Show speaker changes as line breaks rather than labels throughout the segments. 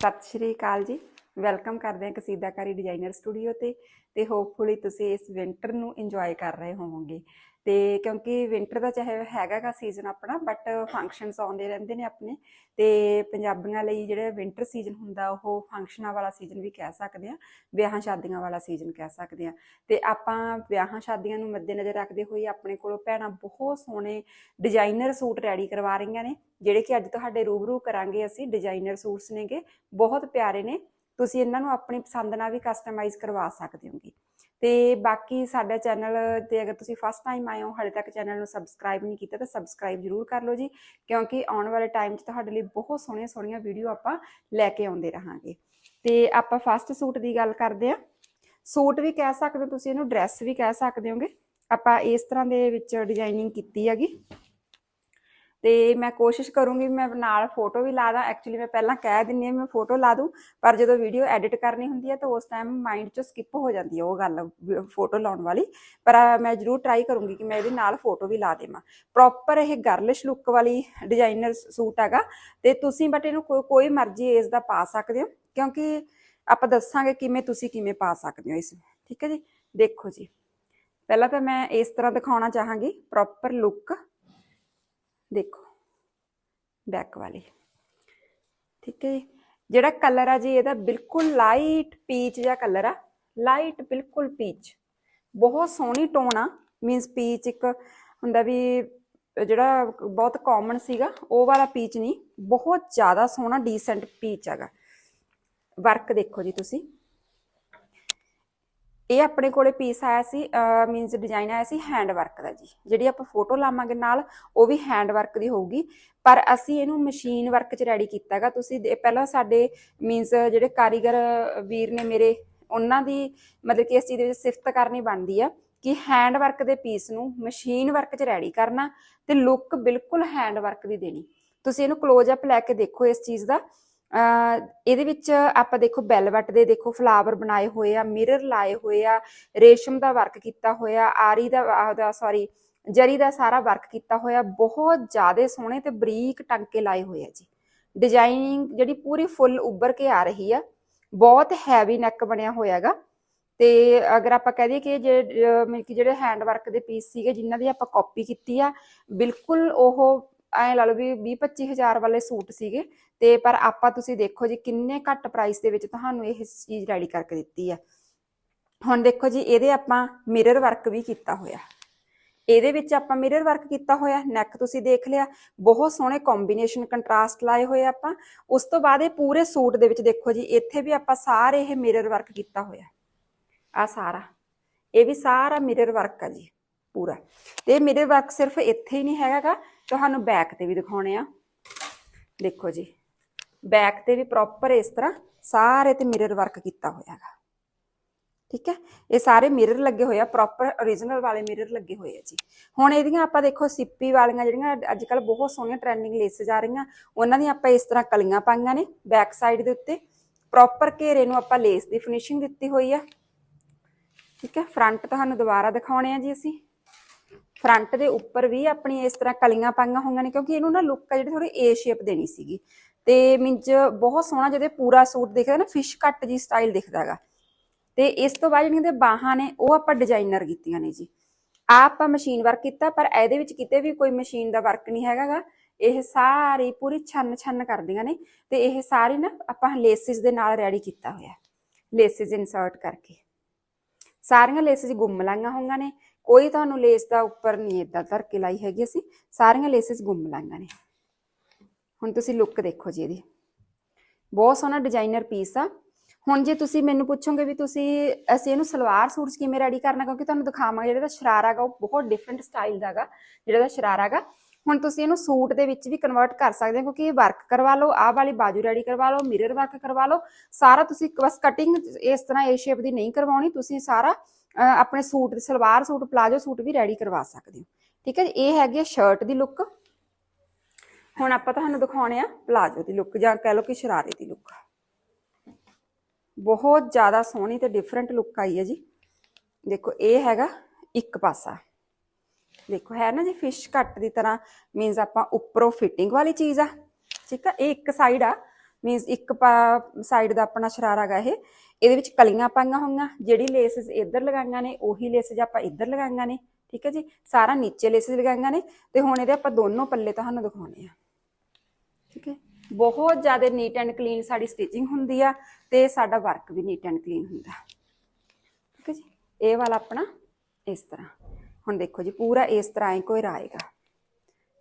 ਸਤਿ ਸ਼੍ਰੀ ਅਕਾਲ ਜੀ। ਵੈਲਕਮ ਕਰਦੇ ਹਾਂ ਕਸੀਦਾਕਾਰੀ ਡਿਜ਼ਾਈਨਰ ਸਟੂਡੀਓ ਤੇ ਤੇ ਹੋਪਫੁਲੀ ਤੁਸੀਂ ਇਸ ਵਿੰਟਰ ਨੂੰ ਇੰਜੋਏ ਕਰ ਰਹੇ ਹੋਵੋਗੇ। ਤੇ ਕਿਉਂਕਿ ਵਿੰਟਰ ਦਾ ਚਾਹੇ ਹੈਗਾਗਾ ਸੀਜ਼ਨ ਆਪਣਾ ਬਟ ਫੰਕਸ਼ਨਸ ਆਉਂਦੇ ਰਹਿੰਦੇ ਨੇ ਆਪਣੇ ਤੇ ਪੰਜਾਬੀਆਂ ਲਈ ਜਿਹੜਾ ਵਿੰਟਰ ਸੀਜ਼ਨ ਹੁੰਦਾ, ਉਹ ਫੰਕਸ਼ਨਾਂ ਵਾਲਾ ਸੀਜ਼ਨ ਵੀ ਕਹਿ ਸਕਦੇ ਆ, ਵਿਆਹਾਂ ਸ਼ਾਦੀਆਂ ਵਾਲਾ ਸੀਜ਼ਨ ਕਹਿ ਸਕਦੇ ਆ। ਤੇ ਆਪਾਂ ਵਿਆਹਾਂ ਸ਼ਾਦੀਆਂ ਨੂੰ ਮੱਦੇਨਜ਼ਰ ਰੱਖਦੇ ਹੋਏ ਆਪਣੇ ਕੋਲੋਂ ਭੈਣਾਂ ਬਹੁਤ ਸੋਹਣੇ ਡਿਜ਼ਾਈਨਰ ਸੂਟ ਰੈਡੀ ਕਰਵਾ ਰਹੀਆਂ ਨੇ, ਜਿਹੜੇ ਕਿ ਅੱਜ ਤੁਹਾਡੇ ਰੂਬਰੂ ਕਰਾਂਗੇ ਅਸੀਂ ਡਿਜ਼ਾਈਨਰ ਸੂਟਸ ਨੇਗੇ, ਬਹੁਤ ਪਿਆਰੇ ਨੇ, ਤੁਸੀਂ ਇਹਨਾਂ ਨੂੰ ਆਪਣੀ ਪਸੰਦ ਨਾਲ ਵੀ ਕਸਟਮਾਈਜ਼ ਕਰਵਾ ਸਕਦੇ ਹੋਗੇ। ਤੇ ਬਾਕੀ ਸਾਡਾ ਚੈਨਲ ਤੇ ਅਗਰ ਤੁਸੀਂ ਫਸਟ ਟਾਈਮ ਆਏ ਹੋ, ਹਾਲੇ ਤੱਕ ਚੈਨਲ ਨੂੰ ਸਬਸਕ੍ਰਾਈਬ ਨਹੀਂ ਕੀਤਾ, ਤਾਂ ਸਬਸਕ੍ਰਾਈਬ ਜ਼ਰੂਰ ਕਰ ਲਓ ਜੀ, ਕਿਉਂਕਿ ਆਉਣ ਵਾਲੇ ਟਾਈਮ 'ਚ ਤੁਹਾਡੇ ਲਈ ਬਹੁਤ ਸੋਹਣੀਆਂ ਸੋਹਣੀਆਂ ਵੀਡੀਓ ਆਪਾਂ ਲੈ ਕੇ ਆਉਂਦੇ ਰਹਾਂਗੇ। ਤੇ ਆਪਾਂ ਫਸਟ ਸੂਟ ਦੀ ਗੱਲ ਕਰਦੇ ਆ ਸੂਟ ਵੀ ਕਹਿ ਸਕਦੇ ਹੋ ਤੁਸੀਂ, ਇਹਨੂੰ ਡਰੈਸ ਵੀ ਕਹਿ ਸਕਦੇ ਹੋਗੇ। ਆਪਾਂ ਇਸ ਤਰ੍ਹਾਂ ਦੇ ਵਿੱਚ ਡਿਜ਼ਾਈਨਿੰਗ ਕੀਤੀ ਹੈਗੀ। ਤੇ ਮੈਂ ਕੋਸ਼ਿਸ਼ ਕਰੂੰਗੀ ਮੈਂ ਨਾਲ ਫੋਟੋ ਵੀ ਲਾ ਦਾਂ। ਐਕਚੁਅਲੀ ਮੈਂ ਪਹਿਲਾਂ ਕਹਿ ਦਿੰਨੀ ਆ ਮੈਂ ਫੋਟੋ ਲਾ ਦੂੰ, ਪਰ ਜਦੋਂ ਵੀਡੀਓ ਐਡਿਟ ਕਰਨੀ ਹੁੰਦੀ ਹੈ ਤਾਂ ਉਸ ਟਾਈਮ ਮਾਈਂਡ ਚੋਂ ਸਕਿਪ ਹੋ ਜਾਂਦੀ ਹੈ ਉਹ ਗੱਲ ਫੋਟੋ ਲਾਉਣ ਵਾਲੀ। ਪਰ ਮੈਂ ਜ਼ਰੂਰ ਟਰਾਈ ਕਰੂੰਗੀ ਕਿ ਮੈਂ ਇਹਦੇ ਨਾਲ ਫੋਟੋ ਵੀ ਲਾ ਦੇਵਾਂ। ਪ੍ਰੋਪਰ ਇਹ ਗਰਲਿਸ਼ ਲੁੱਕ ਵਾਲੀ ਡਿਜ਼ਾਈਨਰ ਸੂਟ ਹੈਗਾ ਤੇ ਤੁਸੀਂ ਬਟ ਇਹਨੂੰ ਕੋਈ ਕੋਈ ਮਰਜ਼ੀ ਏਜ ਦਾ ਪਾ ਸਕਦੇ ਹੋ, ਕਿਉਂਕਿ ਆਪਾਂ ਦੱਸਾਂਗੇ ਕਿਵੇਂ ਤੁਸੀਂ ਕਿਵੇਂ ਪਾ ਸਕਦੇ ਹੋ ਇਸ ਠੀਕ ਹੈ ਜੀ? ਦੇਖੋ ਜੀ। ਪਹਿਲਾਂ ਤਾਂ ਮੈਂ ਇਸ ਤਰ੍ਹਾਂ ਦਿਖਾਉਣਾ ਚਾਹਾਂਗੀ। ਪ੍ਰੋਪਰ ਲੁੱਕ ਦੇਖੋ ਬੈਕ ਵਾਲੀ। ਠੀਕ ਹੈ ਜੀ? ਜਿਹੜਾ ਕਲਰ ਆ ਜੀ, ਇਹਦਾ ਬਿਲਕੁਲ ਲਾਈਟ ਪੀਚ ਜਿਹਾ ਕਲਰ ਆ। ਲਾਈਟ ਬਿਲਕੁਲ ਪੀਚ ਬਹੁਤ ਸੋਹਣੀ ਟੋਨ ਆ। ਮੀਨਸ ਪੀਚ ਇੱਕ ਹੁੰਦਾ ਵੀ, ਜਿਹੜਾ ਬਹੁਤ ਕਾਮਨ ਸੀਗਾ, ਉਹ ਵਾਲਾ ਪੀਚ ਨਹੀਂ। ਬਹੁਤ ਜ਼ਿਆਦਾ ਸੋਹਣਾ ਡੀਸੈਂਟ ਪੀਚ ਹੈਗਾ। ਵਰਕ ਦੇਖੋ ਜੀ ਤੁਸੀਂ। ਇਹ ਆਪਣੇ ਕੋਲੇ ਪੀਸ ਆਇਆ ਸੀ ਮੀਨਸ ਡਿਜ਼ਾਈਨ ਆਇਆ ਸੀ ਹੈਂਡ ਵਰਕ ਦਾ ਜੀ। ਜਿਹੜੀ ਆਪਾਂ ਫੋਟੋ ਲਾਵਾਂਗੇ ਨਾਲ, ਉਹ ਵੀ ਹੈਂਡ ਵਰਕ ਦੀ ਹੋਊਗੀ। ਪਰ ਅਸੀਂ ਇਹਨੂੰ ਮਸ਼ੀਨ ਵਰਕ 'ਚ ਰੈਡੀ ਕੀਤਾਗਾ। ਤੁਸੀਂ ਪਹਿਲਾਂ ਸਾਡੇ ਮੀਨਸ ਜਿਹੜੇ ਕਾਰੀਗਰ ਵੀਰ ਨੇ ਮੇਰੇ, ਉਹਨਾਂ ਦੀ ਮਤਲਬ ਕਿ ਇਸ ਚੀਜ਼ ਦੇ ਵਿੱਚ ਸਿਫਤ ਕਰਨੀ ਬਣਦੀ ਆ ਕਿ ਹੈਂਡ ਵਰਕ ਦੇ ਪੀਸ ਨੂੰ ਮਸ਼ੀਨ ਵਰਕ 'ਚ ਰੈਡੀ ਕਰਨਾ ਤੇ ਲੁੱਕ ਬਿਲਕੁਲ ਹੈਂਡ ਵਰਕ ਦੀ ਦੇਣੀ। ਤੁਸੀਂ ਇਹਨੂੰ ক্লোਜ਼ ਅਪ ਲੈ ਕੇ ਦੇਖੋ ਇਸ ਚੀਜ਼ ਦਾ। ਇਹਦੇ ਵਿੱਚ ਆਪਾਂ ਦੇਖੋ ਬੈਲਵਟ ਦੇ ਦੇਖੋ ਫਲਾਵਰ ਬਣਾਏ ਹੋਏ ਆ ਮਿਰਰ ਲਾਏ ਹੋਏ ਆ, ਰੇਸ਼ਮ ਦਾ ਵਰਕ ਕੀਤਾ ਹੋਇਆ, ਆਰੀ ਦਾ ਸੌਰੀ ਜਰੀ ਦਾ ਸਾਰਾ ਵਰਕ ਕੀਤਾ ਹੋਇਆ, ਬਹੁਤ ਜ਼ਿਆਦਾ ਸੋਹਣੇ ਤੇ ਬਰੀਕ ਟਾਂਕੇ ਲਾਏ ਹੋਏ ਆ ਜੀ। ਡਿਜ਼ਾਈਨਿੰਗ ਜਿਹੜੀ ਪੂਰੀ ਫੁੱਲ ਉੱਭਰ ਕੇ ਆ ਰਹੀ ਆ, ਬਹੁਤ ਹੈਵੀ ਨੈਕ ਬਣਿਆ ਹੋਇਆ ਹੋਇਆਗਾ ਤੇ ਅਗਰ ਆਪਾਂ ਕਹਿ ਦਈਏ ਕਿ ਜਿਹੜੇ ਹੈਂਡ ਵਰਕ ਦੇ ਪੀਸ ਸੀਗੇ, ਜਿਨ੍ਹਾਂ ਦੀ ਆਪਾਂ ਕਾਪੀ ਕੀਤੀ ਆ, ਬਿਲਕੁਲ ਉਹ ਐ ਲਾ ਲਓ ਵੀ 20 25000 ਵਾਲੇ ਸੂਟ ਸੀਗੇ ਤੇ ਪਰ ਆਪਾਂ ਤੁਸੀਂ ਦੇਖੋ ਜੀ ਕਿੰਨੇ ਘੱਟ ਪ੍ਰਾਈਸ ਦੇ ਵਿੱਚ ਤੁਹਾਨੂੰ ਇਹ ਚੀਜ਼ ਰੈਡੀ ਕਰਕੇ ਦਿੱਤੀ ਆ। ਹੁਣ ਦੇਖੋ ਜੀ, ਇਹਦੇ ਆਪਾਂ ਮਿਰਰ ਵਰਕ ਵੀ ਕੀਤਾ ਹੋਇਆ। ਇਹਦੇ ਵਿੱਚ ਆਪਾਂ ਮਿਰਰ ਵਰਕ ਕੀਤਾ ਹੋਇਆ ਨੈਕ ਤੁਸੀਂ ਦੇਖ ਲਿਆ, ਬਹੁਤ ਸੋਹਣੇ ਕੰਬੀਨੇਸ਼ਨ ਕੰਟਰਾਸਟ ਲਾਏ ਹੋਏ ਆਪਾਂ। ਉਸ ਤੋਂ ਬਾਅਦ ਇਹ ਪੂਰੇ ਸੂਟ ਦੇ ਵਿੱਚ ਦੇਖੋ ਜੀ, ਇੱਥੇ ਵੀ ਆਪਾਂ ਸਾਰੇ ਇਹ ਮਿਰਰ ਵਰਕ ਕੀਤਾ ਹੋਇਆ। ਆ ਸਾਰਾ, ਇਹ ਵੀ ਸਾਰਾ ਮਿਰਰ ਵਰਕ ਆ ਜੀ। ਪੂਰਾ। ਤੇ ਮਿਰਰ ਵਰਕ ਸਿਰਫ ਇੱਥੇ ਹੀ ਨਹੀਂ ਹੈਗਾਗਾ, ਤੁਹਾਨੂੰ ਬੈਕ ਤੇ ਵੀ ਦਿਖਾਉਣੇ ਆ। ਦੇਖੋ ਜੀ ਬੈਕ ਤੇ ਵੀ ਪ੍ਰੋਪਰ ਇਸ ਤਰ੍ਹਾਂ ਸਾਰੇ ਤੇ ਮਿਰਰ ਵਰਕ ਕੀਤਾ ਹੋਇਆ ਹੈਗਾ ਠੀਕ ਹੈ? ਇਹ ਸਾਰੇ ਮਿਰਰ ਲੱਗੇ ਹੋਏ ਆ ਪ੍ਰੋਪਰ origignal ਵਾਲੇ ਮਿਰਰ ਲੱਗੇ ਹੋਏ ਆ ਜੀ। ਹੁਣ ਇਹਦੀਆਂ ਆਪਾਂ ਦੇਖੋ ਸਿੱਪੀ ਵਾਲੀਆਂ ਜਿਹੜੀਆਂ ਅੱਜ ਕੱਲ ਬਹੁਤ ਸੋਹਣੀਆਂ ਟ੍ਰੈਂਡਿੰਗ ਲੇਸ ਆ ਰਹੀਆਂ, ਉਹਨਾਂ ਦੀਆਂ ਆਪਾਂ ਇਸ ਤਰ੍ਹਾਂ ਕਲੀਆਂ ਪਾਈਆਂ ਨੇ ਬੈਕ ਸਾਈਡ ਦੇ ਉੱਤੇ। ਪ੍ਰੋਪਰ ਘੇਰੇ ਨੂੰ ਆਪਾਂ ਲੇਸ ਦੀ ਫਿਨਿਸ਼ਿੰਗ ਦਿੱਤੀ ਹੋਈ ਆ। ਠੀਕ ਹੈ? ਫਰੰਟ ਤੁਹਾਨੂੰ ਦੁਬਾਰਾ ਦਿਖਾਉਣੇ ਆ ਜੀ ਅਸੀਂ। ਫਰੰਟ ਦੇ ਉੱਪਰ ਵੀ ਆਪਣੀ ਇਸ ਤਰ੍ਹਾਂ ਕਲੀਆਂ ਪਾਈਆਂ ਹੋਈਆਂ ਨੇ, ਕਿਉਂਕਿ ਇਹਨੂੰ ਨਾ ਲੁੱਕ ਆ ਜਿਹੜੀ ਥੋੜੀ ਏ ਸ਼ੇਪ ਦੇਣੀ ਸੀਗੀ। ਤੇ ਮਿੰਜ ਬਹੁਤ ਸੋਹਣਾ ਜਿਹਦੇ ਪੂਰਾ ਸੂਟ ਦਿਖਦਾ ਨਾ ਫਿਸ਼ ਕੱਟ ਜੀ ਸਟਾਈਲ ਦਿਖਦਾ ਹੈਗਾ ਤੇ ਇਸ ਤੋਂ ਬਾਅਦ ਜਿਹੜੀਆਂ ਦੇ ਬਾਹਾਂ ਨੇ, ਉਹ ਆਪਾਂ ਡਿਜ਼ਾਈਨਰ ਕੀਤੀਆਂ ਨੇ ਜੀ। ਆਪਾਂ ਮਸ਼ੀਨ ਵਰਕ ਕੀਤਾ, ਪਰ ਇਹਦੇ ਵਿੱਚ ਕਿਤੇ ਵੀ ਕੋਈ ਮਸ਼ੀਨ ਦਾ ਵਰਕ ਨਹੀਂ ਹੈਗਾਗਾ ਇਹ ਸਾਰੀ ਪੂਰੀ ਛੰਨ ਛੰਨ ਕਰਦੀਆਂ ਨੇ, ਤੇ ਇਹ ਸਾਰੀ ਨਾ ਆਪਾਂ ਲੇਸਿਸ ਦੇ ਨਾਲ ਰੈਡੀ ਕੀਤਾ ਹੋਇਆ। ਲੇਸਿਸ ਇਨਸਰਟ ਕਰਕੇ। ਸਾਰੀਆਂ ਲੇਸਿਸ ਗੁੰਮ ਲਾਈਆਂ ਹੋਈਆਂ ਨੇ ਕੋਈ ਤੁਹਾਨੂੰ ਲੇਸ ਦਾ ਉੱਪਰ ਨਹੀਂ ਇਦਾਂ ਧਰ ਕੇ ਲਾਈ ਹੈਗੀ ਅਸੀਂ, ਸਾਰੀਆਂ ਲੇਸਿਸ ਗੁੰਮ ਲਾਈਆਂ ਨੇ। ਹੁਣ ਤੁਸੀਂ ਲੁੱਕ ਦੇਖੋ ਜੀ ਇਹਦੀ। ਬਹੁਤ ਸੋਹਣਾ ਡਿਜ਼ਾਈਨਰ ਪੀਸ ਆ। ਹੁਣ ਜੇ ਤੁਸੀਂ ਮੈਨੂੰ ਪੁੱਛੋਗੇ ਵੀ ਤੁਸੀਂ, ਅਸੀਂ ਇਹਨੂੰ ਸਲਵਾਰ ਸੂਟ ਕਿਵੇਂ ਰੈਡੀ ਕਰਨਾ, ਕਿਉਂਕਿ ਤੁਹਾਨੂੰ ਦਿਖਾਵਾਂਗੇ ਜਿਹੜਾ ਦਾ ਸ਼ਰਾਰਾ ਉਹ ਬਹੁਤ ਡਿਫਰੈਂਟ ਸਟਾਈਲ ਦਾ ਹੈਗਾ, ਜਿਹੜਾ ਦਾ ਸ਼ਰਾਰਾ ਹੁਣ ਤੁਸੀਂ ਇਹਨੂੰ ਸੂਟ ਦੇ ਵਿੱਚ ਵੀ ਕਨਵਰਟ ਕਰ ਸਕਦੇ ਹੋ, ਕਿਉਂਕਿ ਇਹ ਵਰਕ ਕਰਵਾ ਲਓ, ਆਹ ਵਾਲੀ ਬਾਜੂ ਰੈਡੀ ਕਰਵਾ ਲਓ ਮਿਰਰ ਵਰਕ ਕਰਵਾ ਲਓ। ਸਾਰਾ ਤੁਸੀਂ ਬਸ ਕਟਿੰਗ ਇਸ ਤਰ੍ਹਾਂ ਏ ਸ਼ੇਪ ਦੀ ਨਹੀਂ ਕਰਵਾਉਣੀ, ਤੁਸੀਂ ਸਾਰਾ ਆਪਣੇ ਸੂਟ ਦੇ ਸਲਵਾਰ ਸੂਟ, ਪਲਾਜੋ ਸੂਟ ਵੀ ਰੈਡੀ ਕਰਵਾ ਸਕਦੇ ਹੋ। ਠੀਕ ਹੈ ਇਹ ਹੈਗੀ ਸ਼ਰਟ ਦੀ ਲੁੱਕ ਹੁਣ ਆਪਾਂ ਤੁਹਾਨੂੰ ਦਿਖਾਉਣੇ ਆ ਪਲਾਜੋ ਦੀ ਲੁੱਕ ਜਾਂ ਕਹਿ ਲਓ ਕਿ ਸ਼ਰਾਰੇ ਦੀ ਲੁੱਕ ਬਹੁਤ ਜ਼ਿਆਦਾ ਸੋਹਣੀ ਤੇ ਡਿਫਰੈਂਟ ਲੁੱਕ ਆਈ ਹੈ ਜੀ। ਦੇਖੋ, ਇਹ ਹੈਗਾ ਇੱਕ ਪਾਸਾ। ਦੇਖੋ, ਹੈ ਨਾ ਜੀ ਫਿਸ਼ ਕੱਟ ਦੀ ਤਰ੍ਹਾਂ ਮੀਨਸ ਆਪਾਂ ਉੱਪਰੋਂ ਫਿਟਿੰਗ ਵਾਲੀ ਚੀਜ਼ ਆ। ਠੀਕ ਆ, ਇਹ ਇੱਕ ਸਾਈਡ ਆ। ਮੀਨਸ ਇੱਕ ਸਾਈਡ ਦਾ ਆਪਣਾ ਸ਼ਰਾਰਾ ਗਾ ਇਹ। ਇਹਦੇ ਵਿੱਚ ਕਲੀਆਂ ਪਾਈਆਂ ਹੋਈਆਂ, ਜਿਹੜੀ ਲੇਸਿਸ ਇੱਧਰ ਲਗਾਈਆਂ ਨੇ, ਉਹੀ ਲੇਸਿਸ ਆਪਾਂ ਇੱਧਰ ਲਗਾਈਆਂ ਨੇ, ਠੀਕ ਹੈ ਜੀ? ਸਾਰਾ ਨੀਚੇ ਲੇਸਿਸ ਲਗਾਈਆਂ ਨੇ ਤੇ ਹੁਣ ਇਹਦੇ ਆਪਾਂ ਦੋਨੋਂ ਪੱਲੇ ਤੁਹਾਨੂੰ ਦਿਖਾਉਣੇ ਆ। ਠੀਕ ਹੈ? ਬਹੁਤ ਜ਼ਿਆਦਾ ਨੀਟ ਐਂਡ ਕਲੀਨ ਸਾਡੀ ਸਟਿਚਿੰਗ ਹੁੰਦੀ ਆ ਤੇ ਸਾਡਾ ਵਰਕ ਵੀ ਨੀਟ ਐਂਡ ਕਲੀਨ ਹੁੰਦਾ। ਠੀਕ ਹੈ ਜੀ? ਇਹ ਵਾਲਾ ਆਪਣਾ ਇਸ ਤਰ੍ਹਾਂ। ਹੁਣ ਦੇਖੋ ਜੀ, ਪੂਰਾ ਇਸ ਤਰ੍ਹਾਂ ਹੀ ਕੋਈ ਆਏਗਾ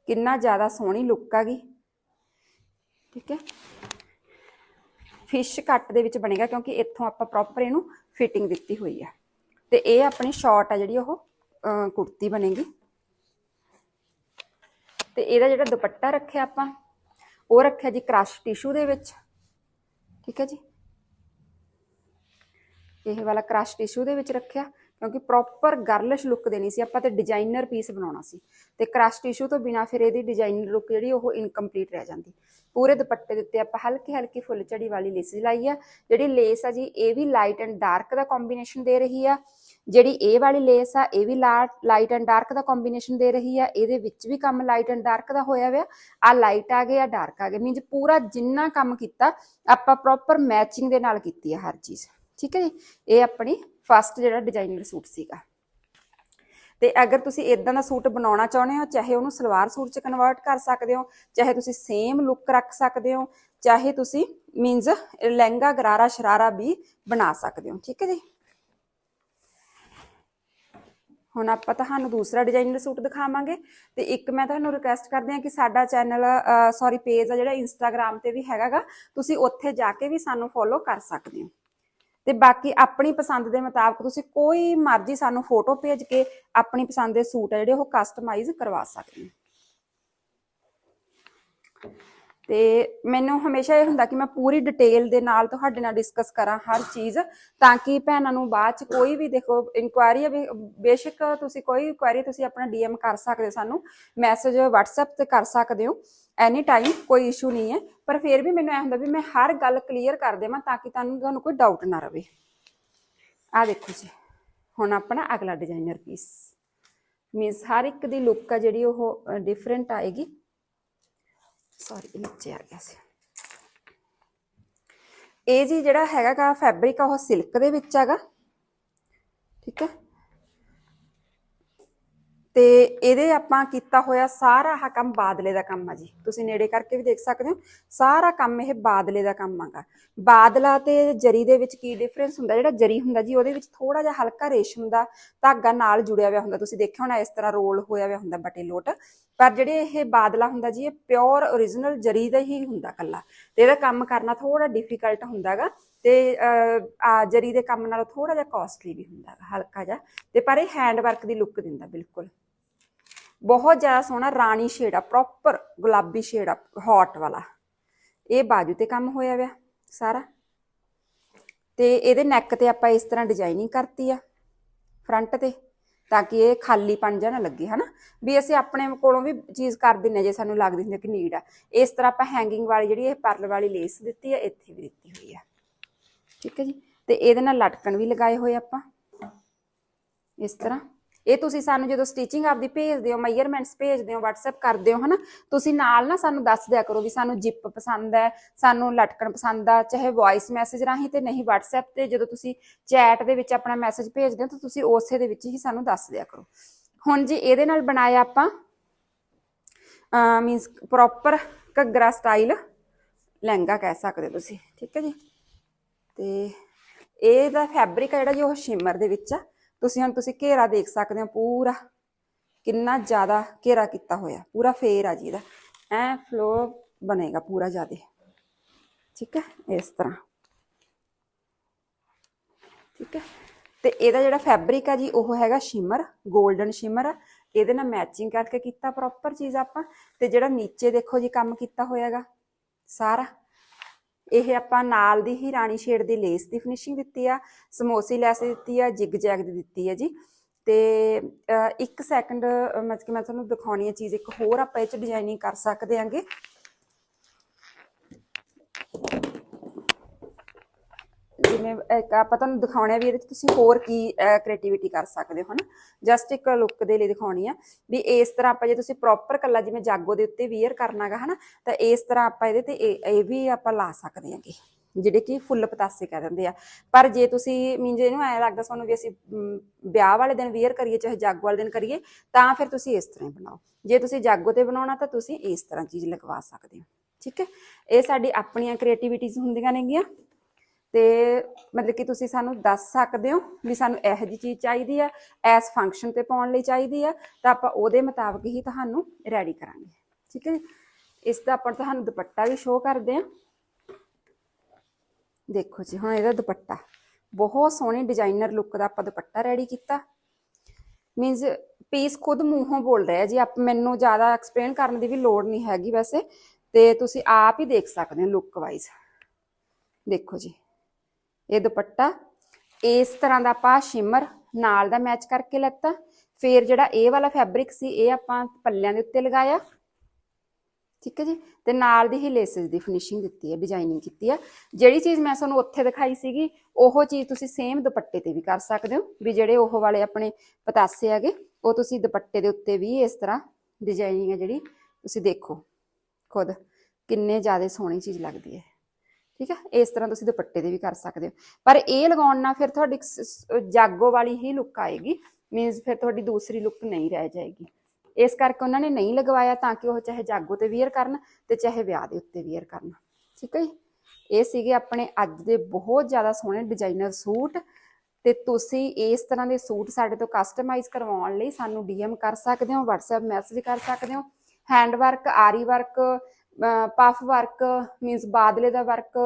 ਕਿੰਨਾ ਜ਼ਿਆਦਾ ਸੋਹਣੀ ਲੁੱਕ ਆਗੀ ਠੀਕ ਹੈ? ਫਿਸ਼ ਕੱਟ ਦੇ ਵਿੱਚ ਬਣੇਗਾ ਕਿਉਂਕਿ ਇੱਥੋਂ ਆਪਾਂ ਪ੍ਰੋਪਰ ਇਹਨੂੰ ਫਿਟਿੰਗ ਦਿੱਤੀ ਹੋਈ ਆ ਤੇ ਇਹ ਆਪਣੀ ਸ਼ਾਰਟ ਆ ਜਿਹੜੀ ਉਹ ਅਹ, ਕੁੜਤੀ ਬਣੇਗੀ। ਤੇ ਇਹਦਾ ਜਿਹੜਾ ਦੁਪੱਟਾ ਰੱਖਿਆ ਆਪਾਂ ਉਹ ਰੱਖਿਆ ਜੀ ਕ੍ਰਸ਼ ਟਿਸ਼ੂ ਦੇ ਵਿੱਚ। ਠੀਕ ਹੈ ਜੀ? ਇਹ ਵਾਲਾ ਕ੍ਰਸ਼ ਟਿਸ਼ੂ ਦੇ ਵਿੱਚ ਰੱਖਿਆ। ਕਿਉਂਕਿ ਪ੍ਰੋਪਰ ਗਰਲਿਸ਼ ਲੁੱਕ ਦੇਣੀ ਸੀ, ਆਪਾਂ ਤੇ ਡਿਜ਼ਾਈਨਰ ਪੀਸ ਬਣਾਉਣਾ ਸੀ। ਤੇ ਕ੍ਰਸ਼ ਟਿਸ਼ੂ ਤੋਂ ਬਿਨਾ ਫਿਰ ਇਹਦੀ ਡਿਜ਼ਾਈਨਰ ਲੁੱਕ ਜਿਹੜੀ ਉਹ ਇਨਕੰਪਲੀਟ ਰਹਿ ਜਾਂਦੀ। ਪੂਰੇ ਦੁਪੱਟੇ ਦੇ ਉੱਤੇ ਆਪਾਂ ਹਲਕੀ ਹਲਕੀ ਫੁੱਲ ਝੜੀ ਵਾਲੀ ਲੇਸ ਲਾਈ ਆ। ਜਿਹੜੀ ਲੇਸ ਆ ਜੀ, ਇਹ ਵੀ ਲਾਈਟ ਐਂਡ ਡਾਰਕ ਦਾ ਕੰਬੀਨੇਸ਼ਨ ਦੇ ਰਹੀ ਆ। ਜਿਹੜੀ ਇਹ ਵਾਲੀ ਲੇਸ ਆ, ਇਹ ਵੀ ਲਾਈਟ ਐਂਡ ਡਾਰਕ ਦਾ ਕੰਬੀਨੇਸ਼ਨ ਦੇ ਰਹੀ ਆ। ਇਹਦੇ ਵਿੱਚ ਵੀ ਕੰਮ ਲਾਈਟ ਐਂਡ ਡਾਰਕ ਦਾ ਹੋਇਆ ਹੋਇਆ ਆ ਲਾਈਟ ਆ ਗਿਆ ਡਾਰਕ ਆ ਗਿਆ ਮੀਨਸ ਪੂਰਾ ਜਿੰਨਾ ਕੰਮ ਕੀਤਾ, ਆਪਾਂ ਪ੍ਰੋਪਰ ਮੈਚਿੰਗ ਦੇ ਨਾਲ ਕੀਤੀ ਆ ਹਰ ਚੀਜ਼। ਠੀਕ ਹੈ ਜੀ? ਇਹ ਆਪਣੀ ਫਸਟ ਜਿਹੜਾ ਡਿਜ਼ਾਈਨਰ ਸੂਟ ਸੀਗਾ। ਤੇ ਅਗਰ ਤੁਸੀਂ ਇਦਾਂ ਦਾ ਸੂਟ ਬਣਾਉਣਾ ਚਾਹੁੰਦੇ ਹੋ, ਚਾਹੇ ਉਹਨੂੰ ਸਲਵਾਰ ਸੂਟ ਚ ਕਨਵਰਟ ਕਰ ਸਕਦੇ ਹੋ, ਚਾਹੇ ਤੁਸੀਂ ਸੇਮ ਲੁੱਕ ਰੱਖ ਸਕਦੇ ਹੋ, ਚਾਹੇ ਤੁਸੀਂ ਮੀਨਸ ਲਹਿੰਗਾ, ਗਰਾਰਾ, ਸ਼ਰਾਰਾ ਵੀ ਬਣਾ ਸਕਦੇ ਹੋ। ਠੀਕ ਹੈ ਜੀ? ਹੁਣ ਆਪਾਂ ਤੁਹਾਨੂੰ ਦੂਸਰਾ ਡਿਜ਼ਾਈਨਰ ਸੂਟ ਦਿਖਾਵਾਂਗੇ। ਤੇ ਇੱਕ ਮੈਂ ਤੁਹਾਨੂੰ ਰਿਕੁਐਸਟ ਕਰਦੇ ਹਾਂ ਕਿ ਸਾਡਾ ਚੈਨਲ ਸੌਰੀ ਪੇਜ ਆ ਜਿਹੜਾ ਇੰਸਟਾਗ੍ਰam ਤੇ ਵੀ ਹੈਗਾਗਾ, ਤੁਸੀਂ ਉੱਥੇ ਜਾ ਕੇ ਵੀ ਸਾਨੂੰ ਫੋਲੋ ਕਰ ਸਕਦੇ ਹੋ। ਤੇ ਬਾਕੀ ਆਪਣੀ ਪਸੰਦ ਦੇ ਮੁਤਾਬਕ ਤੁਸੀਂ ਕੋਈ ਮਰਜ਼ੀ ਸਾਨੂੰ ਫੋਟੋ ਭੇਜ ਕੇ ਆਪਣੀ ਪਸੰਦ ਦੇ ਸੂਟ ਆ ਜਿਹੜੇ ਉਹ ਕਸਟਮਾਈਜ਼ ਕਰਵਾ ਸਕਦੇ ਹੋ। ਤੇ ਮੈਨੂੰ ਹਮੇਸ਼ਾ ਇਹ ਹੁੰਦਾ ਕਿ ਮੈਂ ਪੂਰੀ ਡਿਟੇਲ ਦੇ ਨਾਲ ਤੁਹਾਡੇ ਨਾਲ ਡਿਸਕਸ ਕਰਾਂ ਹਰ ਚੀਜ਼, ਤਾਂ ਕਿ ਭੈਣਾਂ ਨੂੰ ਬਾਅਦ ਚ ਕੋਈ ਵੀ ਦੇਖੋ ਇਨਕੁਆਇਰੀ ਬੇਸ਼ੱਕ ਤੁਸੀਂ ਕੋਈ ਇਨਕੁਆਇਰੀ ਤੁਸੀਂ ਆਪਣਾ ਡੀਐਮ ਕਰ ਸਕਦੇ ਹੋ ਸਾਨੂੰ ਮੈਸੇਜ WhatsApp ਤੇ ਕਰ ਸਕਦੇ ਹੋ। ਐਨੀ ਟਾਈਮ ਕੋਈ ਇਸ਼ੂ ਨਹੀਂ ਹੈ। ਪਰ ਫਿਰ ਵੀ ਮੈਨੂੰ ਐ ਹੁੰਦਾ ਵੀ ਮੈਂ ਹਰ ਗੱਲ ਕਲੀਅਰ ਕਰ ਦੇਵਾਂ ਤਾਂ ਕਿ ਤੁਹਾਨੂੰ ਤੁਹਾਨੂੰ ਕੋਈ ਡਾਊਟ ਨਾ ਰਵੇ। ਆ ਦੇਖੋ ਜੀ, ਹੁਣ ਆਪਣਾ ਅਗਲਾ ਡਿਜ਼ਾਈਨਰ ਪੀਸ ਮੀਨਸ ਹਰ ਇੱਕ ਦੀ ਲੁੱਕ ਆ ਜਿਹੜੀ ਉਹ ਡਿਫਰੈਂਟ ਆਏਗੀ। ਸੌਰੀ ਨੀਚੇ ਆ ਗਿਆ ਸੀ। ਇਹ ਜੀ ਜਿਹੜਾ ਹੈਗਾ ਗਾ ਫੈਬਰਿਕ ਆ ਉਹ ਸਿਲਕ ਦੇ ਵਿੱਚ ਹੈਗਾ। ਠੀਕ ਹੈ। ਤੇ ਇਹਦੇ ਆਪਾਂ ਕੀਤਾ ਹੋਇਆ ਸਾਰਾ ਆਹ ਕੰਮ ਬਾਦਲੇ ਦਾ ਕੰਮ ਆ ਜੀ। ਤੁਸੀਂ ਨੇੜੇ ਕਰਕੇ ਵੀ ਦੇਖ ਸਕਦੇ ਹੋ। ਸਾਰਾ ਕੰਮ ਇਹ ਬਾਦਲੇ ਦਾ ਕੰਮ ਆਗਾ। ਬਾਦਲਾ ਤੇ ਜਰੀ ਦੇ ਵਿੱਚ ਕੀ ਡਿਫਰੈਂਸ ਹੁੰਦਾ? ਜਿਹੜਾ ਜਰੀ ਹੁੰਦਾ ਜੀ, ਉਹਦੇ ਵਿੱਚ ਥੋੜਾ ਜਿਹਾ ਹਲਕਾ ਰੇਸ਼ਮ ਦਾ ਧਾਗਾ ਨਾਲ ਜੁੜਿਆ ਹੋਇਆ ਹੁੰਦਾ। ਤੁਸੀਂ ਦੇਖਿਆ ਹੋਣਾ ਇਸ ਤਰ੍ਹਾਂ ਰੋਲ ਹੋਇਆ ਹੋਇਆ ਹੁੰਦਾ ਬਟੇ ਲੋਟ। ਪਰ ਜਿਹੜੇ ਇਹ ਬਾਦਲਾ ਹੁੰਦਾ ਜੀ, ਇਹ ਪਿਓਰ origignal ਜਰੀ ਦਾ ਹੀ ਹੁੰਦਾ ਕੱਲਾ ਤੇ ਇਹਦਾ ਕੰਮ ਕਰਨਾ ਥੋੜਾ ਡਿਫਿਕਲਟ ਹੁੰਦਾਗਾ ਤੇ ਆ ਜਰੀ ਦੇ ਕੰਮ ਨਾਲੋਂ ਥੋੜਾ ਜਿਹਾ ਕਾਸਟਲੀ ਵੀ ਹੁੰਦਾਗਾ ਹਲਕਾ ਜਿਹਾ। ਤੇ ਪਰ ਇਹ ਹੈਂਡ ਵਰਕ ਦੀ ਲੁੱਕ ਦਿੰਦਾ, ਬਿਲਕੁਲ। ਬਹੁਤ ਜ਼ਿਆਦਾ ਸੋਹਣਾ ਰਾਣੀ ਸ਼ੇਡ ਆ ਪ੍ਰੋਪਰ ਗੁਲਾਬੀ ਸ਼ੇਡ ਆ ਹੌਟ ਵਾਲਾ। ਇਹ ਬਾਜੂ ਤੇ ਕੰਮ ਹੋਇਆ ਹੋਇਆ ਸਾਰਾ। ਤੇ ਇਹਦੇ ਨੈਕ ਤੇ ਆਪਾਂ ਇਸ ਤਰ੍ਹਾਂ ਡਿਜ਼ਾਈਨਿੰਗ ਕਰਤੀ ਆ ਫਰੰਟ ਤੇ, ਤਾਂ ਕਿ ਇਹ ਖਾਲੀ ਪੰਜਾ ਜਾਣਾ ਲੱਗੇ, ਹਨਾ? ਵੀ ਅਸੀਂ ਆਪਣੇ ਕੋਲੋਂ ਵੀ ਚੀਜ਼ ਕਰ ਦਿੰਨੇ ਜੇ ਸਾਨੂੰ ਲੱਗਦੀ ਹੁੰਦੀ ਕਿ ਨੀਡ ਆ। ਇਸ ਤਰ੍ਹਾਂ ਆਪਾਂ ਹੈਂਗਿੰਗ ਵਾਲੀ ਜਿਹੜੀ ਇਹ ਪਰਲ ਵਾਲੀ ਲੇਸ ਦਿੱਤੀ ਆ, ਇੱਥੇ ਵੀ ਦਿੱਤੀ ਹੋਈ ਆ। ਠੀਕ ਹੈ ਜੀ? ਤੇ ਇਹਦੇ ਨਾਲ ਲਟਕਣ ਵੀ ਲਗਾਏ ਹੋਏ ਆਪਾਂ। ਇਸ ਤਰ੍ਹਾਂ। ਇਹ ਤੁਸੀਂ ਸਾਨੂੰ ਜਦੋਂ ਸਟਿਚਿੰਗ ਆਪਦੀ ਭੇਜਦੇ ਹੋ ਮੈਜ਼ਰਮੈਂਟਸ ਭੇਜਦੇ ਹੋ, WhatsApp ਕਰਦੇ ਹੋ, ਹਨਾ, ਤੁਸੀਂ ਨਾਲ ਨਾ ਸਾਨੂੰ ਦੱਸ ਦਿਆ ਕਰੋ ਵੀ ਸਾਨੂੰ ਜਿਪ ਪਸੰਦ ਹੈ, ਸਾਨੂੰ ਲਟਕਣ ਪਸੰਦ ਆ, ਚਾਹੇ ਵੌਇਸ ਮੈਸੇਜ ਰਾਹੀਂ ਤੇ ਨਹੀਂ, WhatsApp ਤੇ ਜਦੋਂ ਤੁਸੀਂ ਚੈਟ ਦੇ ਵਿੱਚ ਆਪਣਾ ਮੈਸੇਜ ਭੇਜਦੇ ਹੋ, ਤਾਂ ਤੁਸੀਂ ਉਸੇ ਦੇ ਵਿੱਚ ਹੀ ਸਾਨੂੰ ਦੱਸ ਦਿਆ ਕਰੋ। ਹੁਣ ਜੀ ਇਹਦੇ ਨਾਲ ਬਣਾਇਆ ਆਪਾਂ means proper ghagra style lehenga ਕਹਿ ਸਕਦੇ ਹੋ ਤੁਸੀਂ, ਠੀਕ ਹੈ ਜੀ? ਤੇ ਇਹਦਾ ਫੈਬਰਿਕ ਆ ਜਿਹੜਾ ਜੀ ਉਹ ਸ਼ਿਮਰ ਦੇ ਵਿੱਚ ਆ। ਤੁਸੀਂ ਹੁਣ ਤੁਸੀਂ ਘੇਰਾ ਦੇਖ ਸਕਦੇ ਹੋ ਪੂਰਾ, ਕਿੰਨਾ ਜ਼ਿਆਦਾ ਘੇਰਾ ਕੀਤਾ ਹੋਇਆ, ਪੂਰਾ ਫੇਰ ਆ ਜੀ ਇਹਦਾ। ਐ ਫਲੋ ਬਣੇਗਾ ਪੂਰਾ ਜ਼ਿਆਦੇ। ਠੀਕ ਹੈ, ਇਸ ਤਰ੍ਹਾਂ। ਠੀਕ ਹੈ, ਤੇ ਇਹਦਾ ਜਿਹੜਾ ਫੈਬਰਿਕ ਆ ਜੀ, ਉਹ ਹੈਗਾ ਸ਼ਿਮਰ 골ਡਨ ਸ਼ਿਮਰ ਇਹਦੇ ਨਾਲ ਮੈਚਿੰਗ ਕਰਕੇ ਕੀਤਾ ਪ੍ਰੋਪਰ ਚੀਜ਼ ਆਪਾਂ, ਤੇ ਜਿਹੜਾ ਨੀਚੇ ਦੇਖੋ ਜੀ, ਕੰਮ ਕੀਤਾ ਹੋਇਆਗਾ, ਸਾਰਾ। ਇਹ ਆਪਾਂ ਨਾਲ ਦੀ ਹੀ ਰਾਣੀ ਸ਼ੇਡ ਦੀ ਲੇਸ ਦੀ ਫਿਨਿਸ਼ਿੰਗ ਦਿੱਤੀ ਆ, ਸਮੋਸੀ ਲੈਸ ਦਿੱਤੀ ਆ, ਜਿਗ ਜੈਗ ਦੀ ਦਿੱਤੀ ਆ ਜੀ। ਤੇ ਇੱਕ ਸੈਕਿੰਡ ਮਤਲਬ ਕਿ ਮੈਂ ਤੁਹਾਨੂੰ ਦਿਖਾਉਣੀ ਆ ਚੀਜ਼, ਇੱਕ ਹੋਰ ਆਪਾਂ ਇਹ ਚ ਡਿਜ਼ਾਈਨਿੰਗ ਕਰ ਸਕਦੇ ਆਂਗੇ। ਜਿਵੇਂ ਇੱਕ ਆਪਾਂ ਤੁਹਾਨੂੰ ਦਿਖਾਉਣਾ ਵੀ ਇਹਦੇ ਵਿੱਚ ਤੁਸੀਂ ਹੋਰ ਕੀ ਕ੍ਰੀਏਟੀਵਿਟੀ ਕਰ ਸਕਦੇ ਹੋ, ਹਨਾ? ਜਸਟ ਇੱਕ ਲੁੱਕ ਦੇ ਲਈ ਦਿਖਾਉਣੀ ਆ ਵੀ ਇਸ ਤਰ੍ਹਾਂ ਆਪਾਂ ਜੇ ਤੁਸੀਂ ਪ੍ਰੋਪਰ ਕੱਲਾ ਜਿਵੇਂ ਜਾਗੋ ਦੇ ਉੱਤੇ ਵੀਅਰ ਕਰਨਾਗਾ ਹਨਾ, ਤਾਂ ਇਸ ਤਰ੍ਹਾਂ ਆਪਾਂ ਇਹਦੇ ਤੇ ਇਹ ਵੀ ਆਪਾਂ ਲਾ ਸਕਦੇ ਹਾਂਗੇ, ਜਿਹੜੇ ਕਿ ਫੁੱਲ ਪਤਾਸੇ ਕਹਿ ਦਿੰਦੇ ਆ। ਪਰ ਜੇ ਤੁਸੀਂ ਮੀਨ ਜੇ ਇਹਨੂੰ ਐ ਲੱਗਦਾ ਸਾਨੂੰ ਵੀ ਅਸੀਂ ਵਿਆਹ ਵਾਲੇ ਦਿਨ ਵੀਅਰ ਕਰੀਏ, ਚਾਹੇ ਜਾਗੋ ਵਾਲੇ ਦਿਨ ਕਰੀਏ, ਤਾਂ ਫਿਰ ਤੁਸੀਂ ਇਸ ਤਰ੍ਹਾਂ ਹੀ ਬਣਾਓ। ਜੇ ਤੁਸੀਂ ਜਾਗੋ ਤੇ ਬਣਾਉਣਾ, ਤਾਂ ਤੁਸੀਂ ਇਸ ਤਰ੍ਹਾਂ ਚੀਜ਼ ਲਗਵਾ ਸਕਦੇ ਹੋ, ਠੀਕ ਹੈ? ਇਹ ਸਾਡੀ ਆਪਣੀਆਂ ਕ੍ਰੀਏਟੀਵਿਟੀਜ਼ ਹੁੰਦੀਆਂ ਨੇਗੀਆਂ। ਤੇ ਮਤਲਬ ਕਿ ਤੁਸੀਂ ਸਾਨੂੰ ਦੱਸ ਸਕਦੇ ਹੋ ਵੀ ਸਾਨੂੰ ਇਹੋ ਜਿਹੀ ਚੀਜ਼ ਚਾਹੀਦੀ ਆ ਐਸ ਫੰਕਸ਼ਨ ਤੇ ਪਾਉਣ ਲਈ ਚਾਹੀਦੀ ਆ, ਤਾਂ ਆਪਾਂ ਉਹਦੇ ਮੁਤਾਬਕ ਹੀ ਤੁਹਾਨੂੰ ਰੈਡੀ ਕਰਾਂਗੇ। ਠੀਕ ਹੈ ਜੀ? ਇਸ ਦਾ ਆਪਾਂ ਤੁਹਾਨੂੰ ਦੁਪੱਟਾ ਵੀ ਸ਼ੋਅ ਕਰਦੇ ਆ ਦੇਖੋ ਜੀ, ਹੁਣ ਇਹਦਾ ਦੁਪੱਟਾ। ਬਹੁਤ ਸੋਹਣੀ ਡਿਜ਼ਾਈਨਰ ਲੁੱਕ ਦਾ ਆਪਾਂ ਦੁਪੱਟਾ ਰੈਡੀ ਕੀਤਾ। ਮੀਨਸ ਪੀਸ ਖੁਦ ਮੂੰਹੋਂ ਬੋਲ ਰਿਹਾ ਜੀ, ਆਪ ਮੈਨੂੰ ਜ਼ਿਆਦਾ ਐਕਸਪਲੇਨ ਕਰਨ ਦੀ ਵੀ ਲੋੜ ਨਹੀਂ ਹੈਗੀ ਵੈਸੇ, ਤੇ ਤੁਸੀਂ ਆਪ ਹੀ ਦੇਖ ਸਕਦੇ ਹੋ ਲੁੱਕ ਵਾਈਜ਼ ਦੇਖੋ ਜੀ। ਇਹ ਦੁਪੱਟਾ। ਇਸ ਤਰ੍ਹਾਂ ਦਾ ਆਪਾਂ ਸ਼ਿਮਰ ਨਾਲ ਦਾ ਮੈਚ ਕਰਕੇ ਲੈਤਾ। ਫਿਰ ਜਿਹੜਾ ਇਹ ਵਾਲਾ ਫੈਬਰਿਕ ਸੀ, ਇਹ ਆਪਾਂ ਪੱਲਿਆਂ ਦੇ ਉੱਤੇ ਲਗਾਇਆ। ਠੀਕ ਹੈ ਜੀ? ਤੇ ਨਾਲ ਦੀ ਹੀ ਲੇਸਿਸ ਦੀ ਫਿਨਿਸ਼ਿੰਗ ਦਿੱਤੀ ਹੈ ਡਿਜ਼ਾਈਨਿੰਗ ਕੀਤੀ ਹੈ। ਜਿਹੜੀ ਚੀਜ਼ ਮੈਂ ਤੁਹਾਨੂੰ ਉੱਥੇ ਦਿਖਾਈ ਸੀਗੀ, ਉਹ ਚੀਜ਼ ਤੁਸੀਂ ਸੇਮ ਦੁਪੱਟੇ ਤੇ ਵੀ ਕਰ ਸਕਦੇ ਹੋ। ਵੀ ਜਿਹੜੇ ਉਹ ਵਾਲੇ ਆਪਣੇ ਪਤਾਸੇ ਹੈਗੇ, ਉਹ ਤੁਸੀਂ ਦੁਪੱਟੇ ਦੇ ਉੱਤੇ ਵੀ ਇਸ ਤਰ੍ਹਾਂ ਡਿਜ਼ਾਈਨਿੰਗ ਹੈ ਜਿਹੜੀ, ਤੁਸੀਂ ਦੇਖੋ। ਖੁਦ ਕਿੰਨੇ ਜ਼ਿਆਦਾ ਸੋਹਣੀ ਚੀਜ਼ ਲੱਗਦੀ ਹੈ। ਠੀਕ ਹੈ ਇਸ ਤਰ੍ਹਾਂ ਤੁਸੀਂ ਦੁਪੱਟੇ ਦੇ ਵੀ ਕਰ ਸਕਦੇ ਹੋ। ਪਰ ਇਹ ਲਗਾਉਣ ਨਾਲ ਫਿਰ ਤੁਹਾਡੀ ਜਾਗੋ ਵਾਲੀ ਹੀ ਲੁੱਕ ਆਏਗੀ। ਮੀਨਸ ਫਿਰ ਤੁਹਾਡੀ ਦੂਸਰੀ ਲੁੱਕ ਨਹੀਂ ਰਹਿ ਜਾਏਗੀ। ਇਸ ਕਰਕੇ ਉਹਨਾਂ ਨੇ ਨਹੀਂ ਲਗਵਾਇਆ ਤਾਂ ਕਿ ਉਹ ਚਾਹੇ ਜਾਗੋ ਤੇ ਵੀਅਰ ਕਰਨ ਤੇ ਚਾਹੇ ਵਿਆਹ ਦੇ ਉੱਤੇ ਵੀਅਰ ਕਰਨ। ਠੀਕ ਹੈ ਜੀ? ਇਹ ਸੀਗੇ ਆਪਣੇ ਅੱਜ ਦੇ ਬਹੁਤ ਜ਼ਿਆਦਾ ਸੋਹਣੇ ਡਿਜ਼ਾਈਨਰ ਸੂਟ। ਤੇ ਤੁਸੀਂ ਇਸ ਤਰ੍ਹਾਂ ਦੇ ਸੂਟ ਸਾਡੇ ਤੋਂ ਕਸਟਮਾਈਜ਼ ਕਰਵਾਉਣ ਲਈ ਸਾਨੂੰ ਡੀਐਮ ਕਰ ਸਕਦੇ ਹੋ, WhatsApp ਮੈਸੇਜ ਕਰ ਸਕਦੇ ਹੋ। Hand work aari work puff work means ਬਾਦਲੇ ਦਾ ਵਰਕ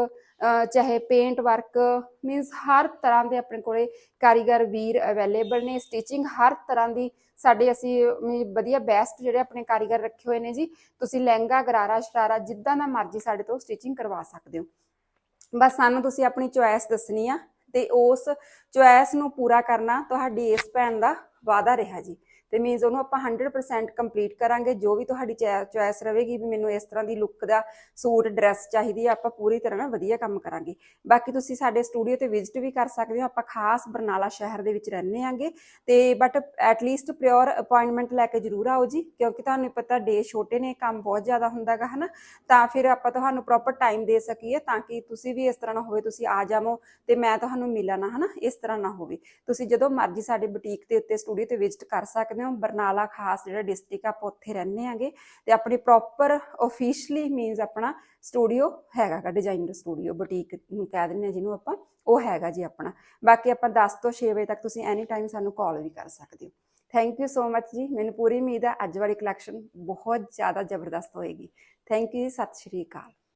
ਚਾਹੇ ਪੇਂਟ ਵਰਕ ਮੀਨਸ ਹਰ ਤਰ੍ਹਾਂ ਦੇ ਆਪਣੇ ਕੋਲੇ ਕਾਰੀਗਰ, ਵੀਰ ਅਵੇਲੇਬਲ ਨੇ। ਸਟਿਚਿੰਗ ਹਰ ਤਰ੍ਹਾਂ ਦੀ ਸਾਡੇ ਅਸੀਂ means ਵਧੀਆ ਬੈਸਟ ਜਿਹੜੇ ਆਪਣੇ ਕਾਰੀਗਰ ਰੱਖੇ ਹੋਏ ਨੇ ਜੀ। ਤੁਸੀਂ ਲਹਿੰਗਾ, ਗਰਾਰਾ, ਸ਼ਰਾਰਾ ਜਿੱਦਾਂ ਦਾ ਮਰਜ਼ੀ ਸਾਡੇ ਤੋਂ ਸਟਿਚਿੰਗ ਕਰਵਾ ਸਕਦੇ ਹੋ। ਬਸ ਸਾਨੂੰ ਤੁਸੀਂ ਆਪਣੀ ਚੁਆਇਸ ਦੱਸਣੀ ਆ ਤੇ ਉਸ ਚੁਆਇਸ ਨੂੰ ਪੂਰਾ ਕਰਨਾ ਤੁਹਾਡੀ ਇਸ ਭੈਣ ਦਾ ਵਾਅਦਾ ਰਿਹਾ ਜੀ। ਤੇ ਮੀਨਸ ਉਹਨੂੰ ਆਪਾਂ 100% ਕੰਪਲੀਟ ਕਰਾਂਗੇ, ਜੋ ਵੀ ਤੁਹਾਡੀ ਚੁਆਇਸ ਰਹੇਗੀ ਵੀ ਮੈਨੂੰ ਇਸ ਤਰ੍ਹਾਂ ਦੀ ਲੁੱਕ ਦਾ ਸੂਟ ਡਰੈਸ ਚਾਹੀਦੀ ਹੈ ਆਪਾਂ ਪੂਰੀ ਤਰ੍ਹਾਂ ਨਾਲ ਵਧੀਆ ਕੰਮ ਕਰਾਂਗੇ। ਬਾਕੀ ਤੁਸੀਂ ਸਾਡੇ ਸਟੂਡੀਓ ਤੇ ਵਿਜ਼ਿਟ ਵੀ ਕਰ ਸਕਦੇ ਹੋ, ਆਪਾਂ ਖਾਸ ਬਰਨਾਲਾ ਸ਼ਹਿਰ ਦੇ ਵਿੱਚ ਰਹਿੰਦੇ ਆਂਗੇ। ਤੇ but at least prior appointment ਲੈ ਕੇ ਜ਼ਰੂਰ ਆਓ ਜੀ, ਕਿਉਂਕਿ ਤੁਹਾਨੂੰ ਪਤਾ ਡੇ ਛੋਟੇ ਨੇ, ਕੰਮ ਬਹੁਤ ਜ਼ਿਆਦਾ ਹੁੰਦਾਗਾ ਹਨਾ। ਤਾਂ ਫਿਰ ਆਪਾਂ ਤੁਹਾਨੂੰ ਪ੍ਰੋਪਰ ਟਾਈਮ ਦੇ ਸਕੀਏ, ਤਾਂ ਕਿ ਤੁਸੀਂ ਵੀ ਇਸ ਤਰ੍ਹਾਂ ਨਾ ਹੋਵੇ, ਤੁਸੀਂ ਆ ਜਾਵੋ ਤੇ ਮੈਂ ਤੁਹਾਨੂੰ ਮਿਲਾਂ ਨਾ ਹਨਾ, ਇਸ ਤਰ੍ਹਾਂ ਨਾ ਹੋਵੇ। ਤੁਸੀਂ ਜਦੋਂ ਮਰਜ਼ੀ ਸਾਡੇ ਬੁਟੀਕ ਦੇ ਉੱਤੇ ਸਟੂਡੀਓ ਤੇ ਵਿਜ਼ਿਟ ਕਰ ਸਕਦੇ ਹੋ, ਬਰਨਾਲਾ ਖਾਸ ਜਿਹੜਾ ਡਿਸਟ੍ਰਿਕਟ ਆਪਾਂ ਉੱਥੇ ਰਹਿੰਦੇ ਆਂਗੇ ਤੇ ਆਪਣੀ ਪ੍ਰੋਪਰ ਆਫੀਸ਼ੀਅਲੀ ਮੀਨਸ ਆਪਣਾ ਸਟੂਡੀਓ ਹੈਗਾਗਾ ਡਿਜ਼ਾਈਨਰ ਸਟੂਡੀਓ ਬੁਟੀਕ ਨੂੰ ਕਹਿ ਦਿੰਦੇ ਆ ਜਿਹਨੂੰ ਆਪਾਂ, ਉਹ ਹੈਗਾ ਜੀ ਆਪਣਾ। ਬਾਕੀ ਆਪਾਂ 10 ਤੋਂ 6 ਵਜੇ ਤੱਕ ਤੁਸੀਂ ਐਨੀ ਟਾਈਮ ਸਾਨੂੰ ਕਾਲ ਵੀ ਕਰ ਸਕਦੇ ਹੋ। ਥੈਂਕ ਯੂ ਸੋ ਮਚ ਜੀ, ਮੈਨੂੰ ਪੂਰੀ ਉਮੀਦ ਹੈ ਅੱਜ ਵਾਲੀ ਕਲੈਕਸ਼ਨ ਬਹੁਤ ਜ਼ਿਆਦਾ ਜ਼ਬਰਦਸਤ ਹੋਏਗੀ। ਥੈਂਕ ਯੂ ਸਤਿ ਸ਼੍ਰੀ ਅਕਾਲ।